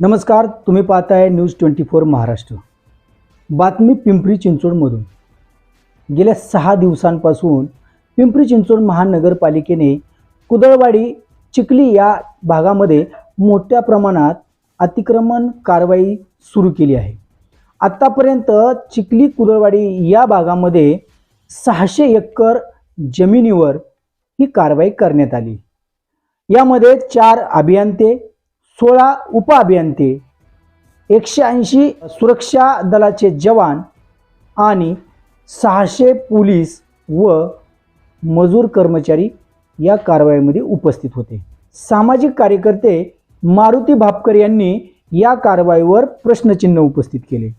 नमस्कार तुम्ही पाहताय न्यूज ट्वेंटी फोर महाराष्ट्र. बातमी पिंपरी चिंचवडमधून. गेल्या सहा दिवसांपासून पिंपरी चिंचवड महानगरपालिकेने कुदळवाडी चिखली या भागामध्ये मोठ्या प्रमाणात अतिक्रमण कारवाई सुरू केली आहे. आत्तापर्यंत चिखली कुदळवाडी या भागामध्ये सहाशे एकर जमिनीवर ही कारवाई करण्यात आली. यामध्ये चार अभियंते सोळा उपअभियंते एकशे ऐंशी सुरक्षा दलाचे जवान आणि सहाशे पोलीस व मजूर कर्मचारी या कारवाईमध्ये उपस्थित होते. सामाजिक कार्यकर्ते मारुती भापकर यांनी या कारवाईवर प्रश्नचिन्ह उपस्थित केले.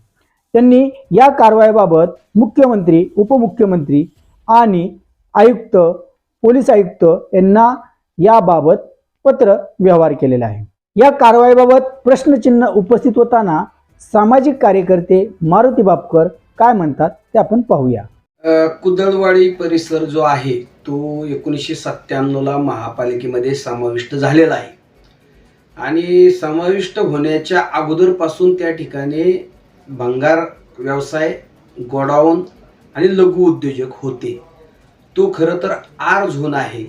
त्यांनी या कारवाईबाबत मुख्यमंत्री उपमुख्यमंत्री आणि आयुक्त पोलीस आयुक्त यांना याबाबत पत्र व्यवहार केलेला आहे. या कारवाईबाबत प्रश्नचिन्ह उपस्थित होताना सामाजिक कार्यकर्ते मारुती बापकर काय म्हणतात ते आपण पाहूया. कुदळवाडी परिसर जो आहे तो एकोणीसशे सत्त्याण्णवला महापालिकेमध्ये समाविष्ट झालेला आहे. आणि समाविष्ट होण्याच्या अगोदरपासून त्या ठिकाणी भंगार व्यवसाय गोडाऊन आणि लघु उद्योजक होते. तो खरं तर आर झोन आहे.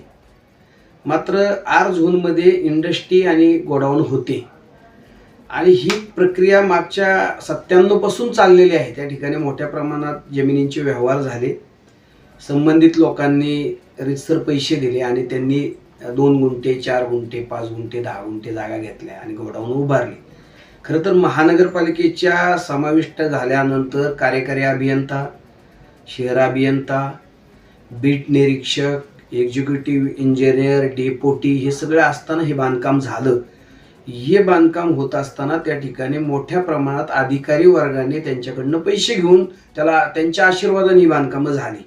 मात्र आर झोनमध्ये इंडस्ट्री आणि गोडाऊन होते. आणि ही प्रक्रिया मागच्या सत्त्याण्णवपासून चाललेली आहे. त्या ठिकाणी मोठ्या प्रमाणात जमिनींचे व्यवहार झाले. संबंधित लोकांनी रितसर पैसे दिले आणि त्यांनी दोन गुंठे चार गुंठे पाच गुंठे दहा गुंठे जागा घेतल्या आणि गोडाऊन उभारली. खरं तर महानगरपालिकेच्या समाविष्ट झाल्यानंतर कार्यकारी अभियंता शहर अभियंता बीट निरीक्षक एक्झिक्युटिव्ह इंजिनियर डेपोटी हे सगळं असताना हे बांधकाम झालं. हे बांधकाम होत असताना त्या ठिकाणी मोठ्या प्रमाणात अधिकारी वर्गाने त्यांच्याकडनं पैसे घेऊन त्याला त्यांच्या आशीर्वादाने ही बांधकामं झाली.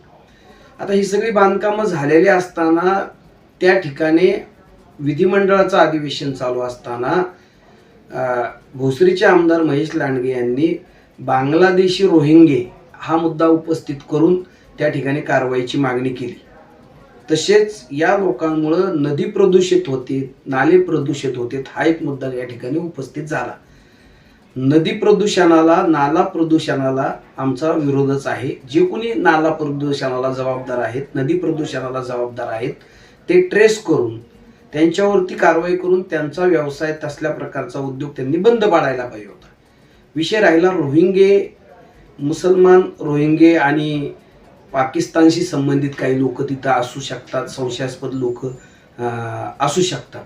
आता ही सगळी बांधकामं झालेली असताना त्या ठिकाणी विधिमंडळाचं अधिवेशन चालू असताना भोसरीचे आमदार महेश लांडगे यांनी बांगलादेशी रोहिंगे हा मुद्दा उपस्थित करून त्या ठिकाणी कारवाईची मागणी केली. तसेच या लोकांमुळं नदी प्रदूषित होते नाले प्रदूषित होते. हा एक मुद्दा या ठिकाणी उपस्थित झाला. नदी प्रदूषणाला नाला प्रदूषणाला आमचा विरोधच आहे. जे कोणी नाला प्रदूषणाला जबाबदार आहेत नदी प्रदूषणाला जबाबदार आहेत ते ट्रेस करून त्यांच्यावरती कारवाई करून त्यांचा व्यवसाय तसल्या प्रकारचा उद्योग त्यांनी बंद पाडायला पाहिजे होता. विषय राहिला रोहिंगे मुसलमान रोहिंगे आणि पाकिस्तानशी संबंधित काही लोक तिथं असू शकतात संशयास्पद लोक असू शकतात.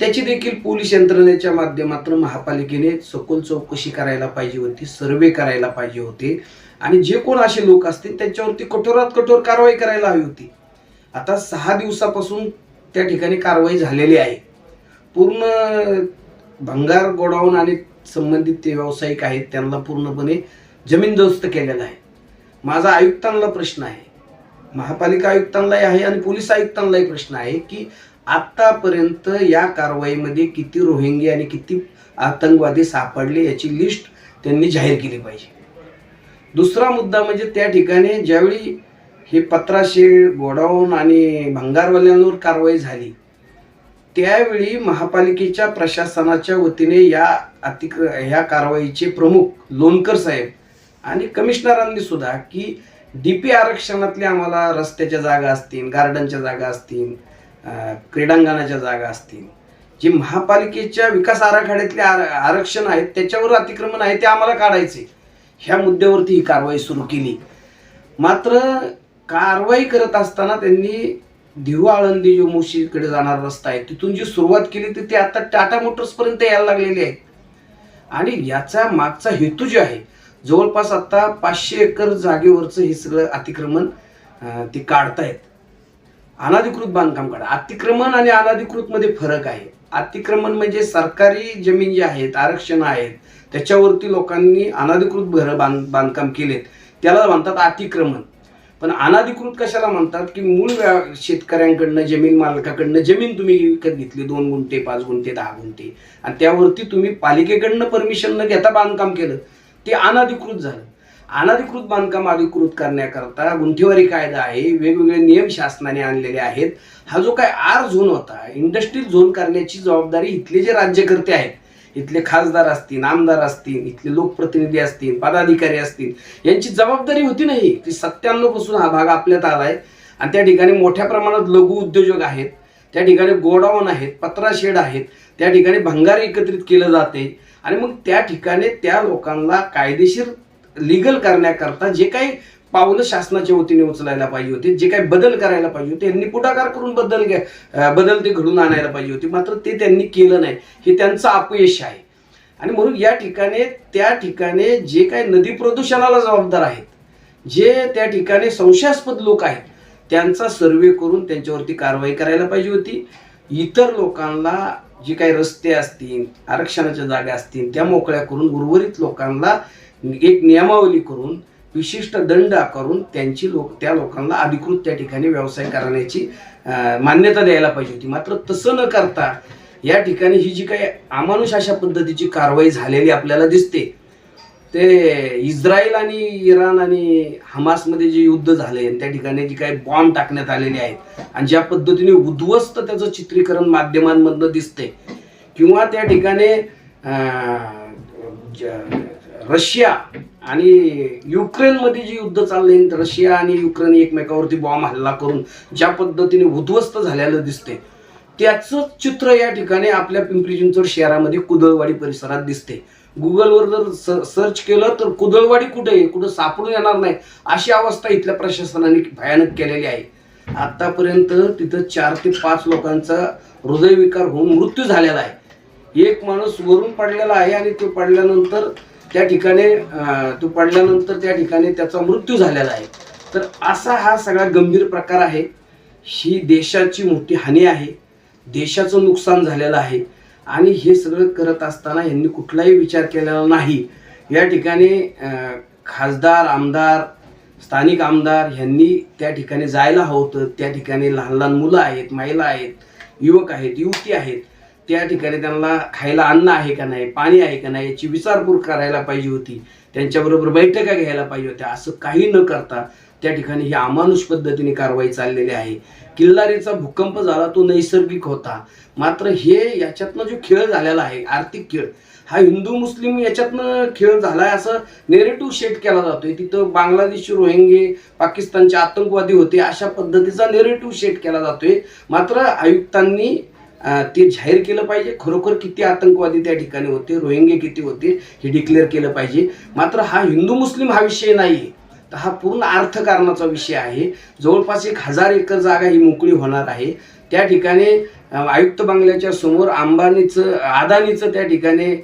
त्याची देखील पोलीस यंत्रणेच्या माध्यमातून महापालिकेने सखोल चौकशी करायला पाहिजे होती सर्वे करायला पाहिजे होते. आणि जे कोण असे लोक असतील त्यांच्यावरती कठोरात कठोर कारवाई करायला हवी होती. आता सहा दिवसापासून त्या ठिकाणी कारवाई झालेली आहे. पूर्ण भंगार गोडाऊन आणि संबंधित ते व्यावसायिक आहेत त्यांना पूर्णपणे जमीनदोस्त केलेलं आहे. माझा आयुक्तांना प्रश्न आहे. महापालिका आयुक्तांनाही आहे आणि पोलीस आयुक्तांनाही प्रश्न आहे की आत्तापर्यंत या कारवाईमध्ये किती रोहिंगी आणि किती आतंकवादी सापडले याची लिस्ट त्यांनी जाहीर केली पाहिजे. दुसरा मुद्दा म्हणजे त्या ठिकाणी ज्यावेळी हे पत्राशे गोडाऊन आणि भंगारवाल्यांवर कारवाई झाली त्यावेळी महापालिकेच्या प्रशासनाच्या वतीने या अतिक्र ह्या कारवाईचे प्रमुख लोणकर साहेब आणि कमिशनरांनी सुद्धा की डी पी आरक्षणातल्या आम्हाला रस्त्याच्या जागा असतील गार्डनच्या जागा असतील क्रीडांगणाच्या जागा असतील. जे महापालिकेच्या विकास आराखड्यातले आर आरक्षण आहेत त्याच्यावर अतिक्रमण आहे ते आम्हाला काढायचे. ह्या मुद्द्यावरती ही कारवाई सुरू केली. मात्र कारवाई करत असताना त्यांनी दिहू आळंदी जो मुशीकडे जाणारा रस्ता आहे तिथून जी सुरुवात केली ती ते आता टाटा मोटर्सपर्यंत यायला लागलेली आहे. आणि याचा मागचा हेतू जो आहे जवळपास आता पाचशे एकर जागेवरचं हे सगळं अतिक्रमण ते काढतायत. अनाधिकृत बांधकाम काढा. अतिक्रमण आणि अनाधिकृत मध्ये फरक आहे. अतिक्रमण म्हणजे सरकारी जमीन जी आहेत आरक्षण आहेत त्याच्यावरती लोकांनी अनाधिकृत घर बांध बांधकाम केलेत. त्याला म्हणतात अतिक्रमण. पण अनाधिकृत कशाला म्हणतात की मूळ व्या- शेतकऱ्यांकडनं जमीन मालकाकडनं जमीन तुम्ही विकत घेतली दोन गुंठे पाच गुंठे दहा गुंठे. आणि त्यावरती तुम्ही पालिकेकडनं परमिशन न घेता बांधकाम केलं. ते अनाधिकृत झालं. अनाधिकृत बांधकाम अधिकृत करण्याकरता गुंठेवारी कायदा आहे वेगवेगळे नियम शासनाने आणलेले आहेत. हा जो काय आर झोन होता इंडस्ट्रियल झोन करण्याची जबाबदारी इथले जे राज्यकर्ते आहेत इथले खासदार असतील आमदार असतील इथले लोकप्रतिनिधी असतील पदाधिकारी असतील यांची जबाबदारी होती नाही की सत्त्याण्णवपासून हा भाग आपल्यात आहे आणि त्या ठिकाणी मोठ्या प्रमाणात लघु उद्योजक आहेत. त्या ठिकाणी गोडाऊन आहेत पत्रा शेड आहेत. त्या ठिकाणी भंगार एकत्रित केलं जाते. आणि मग त्या ठिकाणी त्या लोकांना कायदेशीर लिगल करण्याकरता जे काही पावलं शासनाच्या वतीने उचलायला पाहिजे होते जे काही बदल करायला पाहिजे होते यांनी पुढाकार करून बदल घ्या बदल ते घडून आणायला पाहिजे होते. मात्र ते त्यांनी केलं नाही. हे त्यांचं अपयश आहे. आणि म्हणून या ठिकाणी त्या ठिकाणी जे काही नदी प्रदूषणाला जबाबदार आहेत जे त्या ठिकाणी संशयास्पद लोक आहेत त्यांचा सर्वे करून त्यांच्यावरती कारवाई करायला पाहिजे होती. इतर लोकांना जे काही रस्ते असतील आरक्षणाच्या जागा असतील त्या मोकळ्या करून उर्वरित लोकांना एक नियमावली करून विशिष्ट दंड आकारून त्यांची लोक त्या लोकांना अधिकृत त्या ठिकाणी व्यवसाय करण्याची मान्यता द्यायला पाहिजे होती. मात्र तसं न करता या ठिकाणी ही जी काही अमानुष अशा पद्धतीची कारवाई झालेली आपल्याला दिसते ते इस्रायल आणि इराण आणि हमासमध्ये जे युद्ध झाले त्या ठिकाणी जी काही बॉम्ब टाकण्यात आलेले आहेत आणि ज्या पद्धतीने उद्ध्वस्त त्याचं चित्रीकरण माध्यमांमधनं दिसते किंवा त्या ठिकाणी रशिया आणि युक्रेनमध्ये जे युद्ध चाललंय रशिया आणि युक्रेन एकमेकावरती बॉम्ब हल्ला करून ज्या पद्धतीने उद्ध्वस्त झालेलं दिसते त्याचं चित्र या ठिकाणी आपल्या पिंपरी चिंचवड शहरामध्ये कुदळवाडी परिसरात दिसते गुगलवर जर स- सर्च केलं तर कुदळवाडी कुठे आहे? कुठं सापडून येणार नाही. अशी अवस्था इथल्या प्रशासनाने भयानक केलेली आहे. आतापर्यंत तिथं चार ते पाच लोकांचा हृदयविकार होऊन मृत्यू झालेला आहे. एक माणूस वरून पडलेला आहे आणि तो पडल्यानंतर त्या ठिकाणी तो पडल्यानंतर त्या ठिकाणी त्याचा मृत्यू झालेला आहे. तर असा हा सगळा गंभीर प्रकार आहे. ही देशाची मोठी हानी आहे. देशाचं नुकसान झालेलं आहे. आणि हे सगळं करत असताना यांनी कुठलाही विचार केलेला नाही. या ठिकाणी खासदार आमदार स्थानिक आमदार ह्यांनी त्या ठिकाणी जायला हवं होतं. त्या ठिकाणी लहान लहान मुलं आहेत महिला आहेत युवक आहेत युवती आहेत. त्या ठिकाणी त्यांना खायला अन्न आहे का नाही पाणी आहे का नाही याची विचारपूर करायला पाहिजे होती. त्यांच्याबरोबर बैठका घ्यायला पाहिजे होत्या. असं काही न करता त्या ठिकाणी ही अमानुष पद्धतीने कारवाई चाललेली आहे. किल्लारीचा भूकंप झाला तो नैसर्गिक होता. मात्र हे याच्यातनं जो खेळ झालेला आहे आर्थिक खेळ हा हिंदू मुस्लिम याच्यातनं खेळ झालाय असं नेरेटिव्ह शेट केला जातोय. तिथं बांगलादेशी रोहिंगे पाकिस्तानचे आतंकवादी होते अशा पद्धतीचा नेरेटिव्ह शेट केला जातोय. मात्र आयुक्तांनी ते जाहीर केलं पाहिजे. खरोखर किती आतंकवादी त्या ठिकाणी होते रोहिंगे किती होते हे डिक्लेअर केलं पाहिजे. मात्र हा हिंदू मुस्लिम हा विषय नाही तर हा पूर्ण अर्थकारणाचा विषय आहे. जवळपास एक हजार एकर जागा ही मोकळी होणार आहे. त्या ठिकाणी आयुक्त बंगल्याच्या समोर अंबानीचं अदानीचं त्या ठिकाणी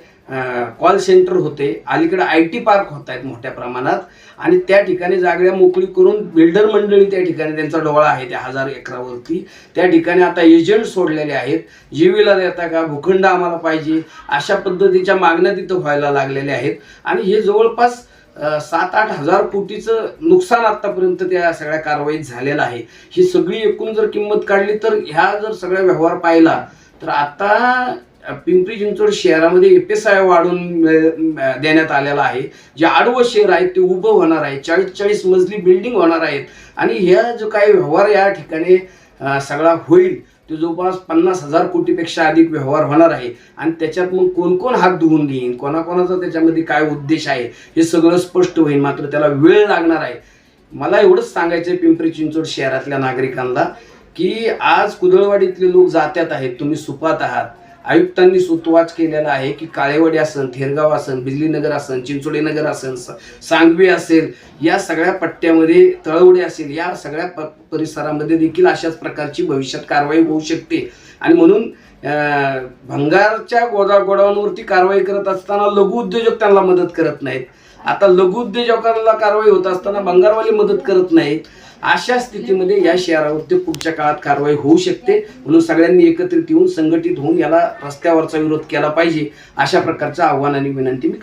कॉल सेंटर होते. अलीकडे आय टी पार्क होत आहेत मोठ्या प्रमाणात. आणि त्या ठिकाणी जागा मोकळी करून बिल्डर मंडळी त्या ठिकाणी त्यांचा डोळा आहे त्या हजार एकरावरती. त्या ठिकाणी आता एजंट सोडलेले आहेत. जीवीला देता का? भूखंड आम्हाला पाहिजे. अशा पद्धतीच्या मागण्या तिथं व्हायला लागलेल्या आहेत. आणि हे जवळपास सात आठ हजार कोटीचं नुकसान आतापर्यंत त्या सगळ्या कारवाईत झालेलं आहे. ही सगळी एकूण जर किंमत काढली तर ह्या जर सगळा व्यवहार पाहिला तर आता पिंपरी चिंचवड शहरामध्ये एफ एस आय वाढून देण्यात आलेला आहे. जे आडवं शहर आहे ते उभं होणार आहे. चाळीस चाळीस मजली बिल्डिंग होणार आहेत. आणि ह्या जो काही व्यवहार या ठिकाणी सगळा होईल ते जवळपास पन्नास हजार कोटीपेक्षा अधिक व्यवहार होणार आहे. आणि त्याच्यात मग कोण कोण हात धुवून घेईन? कोणाकोणाचा त्याच्यामध्ये काय उद्देश आहे? हे सगळं स्पष्ट होईल मात्र त्याला वेळ लागणार आहे. मला एवढंच सांगायचं आहे पिंपरी चिंचवड शहरातल्या नागरिकांना की आज कुदळवाडीतले लोक जात्यात आहेत तुम्ही सुपात आहात. आयुक्तांनी सुतवाच केलेला आहे की काळेवाडी असन थेरगाव असन बिजलीनगर असन चिंचोली नगर असन सांगवी असेल या सगळ्या पट्ट्यामध्ये तळवडे असेल या सगळ्या प परिसरामध्ये देखील अशाच प्रकारची भविष्यात कारवाई होऊ शकते. आणि म्हणून अं, भंगारच्या गोदा गोडाऊनवरती कारवाई करत असताना लघु उद्योजक त्यांना मदत करत नाहीत. आता लघु उद्योजकांना कारवाई होत असताना भंगारवाले मदत करत नाहीत. अशा स्थितीमध्ये या शहरावरती पुढच्या काळात कारवाई होऊ शकते. म्हणून सगळ्यांनी एकत्रित येऊन संघटित होऊन याला रस्त्यावरचा विरोध केला पाहिजे. अशा प्रकारचं आव्हान आणि विनंती मी करतो.